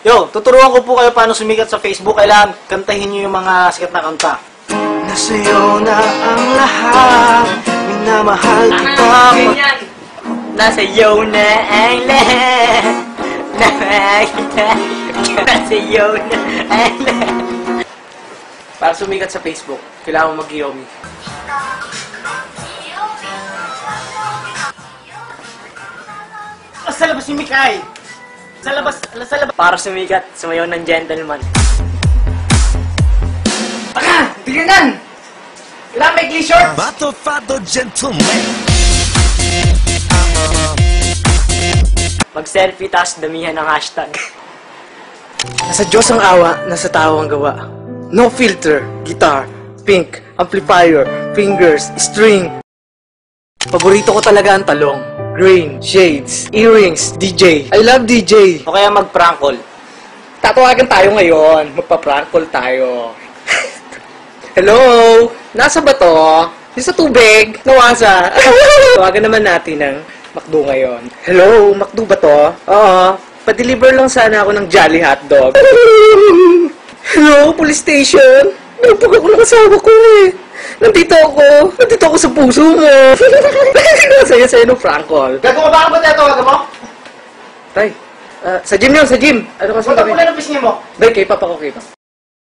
Yo, tuturuan ko po kayo paano sumikat sa Facebook. Kailangan kantahin nyo yung mga sikat na kanta. Nasa'yo na ang lahat, minamahal kita. Ganyan. Nasa iyo na ang lahat. Nakakita. Nasa iyo na ang lahat. Para sumikat sa Facebook, kailangan mo mag-yomi. Sa labas si Mikay! Sa labas, sa labas. Para sumikat, sumayaw ng gentleman. Baka! Tignan! Kailangan may glee short! Fatto fatto gentleman Mag-selfie, tapos damihan ng hashtag. Nasa Diyos ang awa, nasa tao ang gawa. No filter, guitar, pink, amplifier, fingers, string. Paborito ko talaga ang talong. Green, shades, earrings, DJ. I love DJ. O kaya mag-prank call. Tatawagan tayo ngayon. Magpa-prank call tayo. Hello? Nasa ba to? Yung sa tubig? Nawasa. Tawagan naman natin ng McDo ngayon. Hello? McDo ba to? Oo. Pa-deliver lang sana ako ng Jolly Hotdog. Hello? Police station? Nagpag ako ng asawa ko eh. Nandito ako. Nandito ako sa puso mo. Saya-saya ng prank call. Gago ka ba ang ba't tawagan mo? Tay, ah, sa gym yun, sa gym. Ano kasi Punta kami? mo na ng pisngi mo. Bay, K-pop ako, K-pop.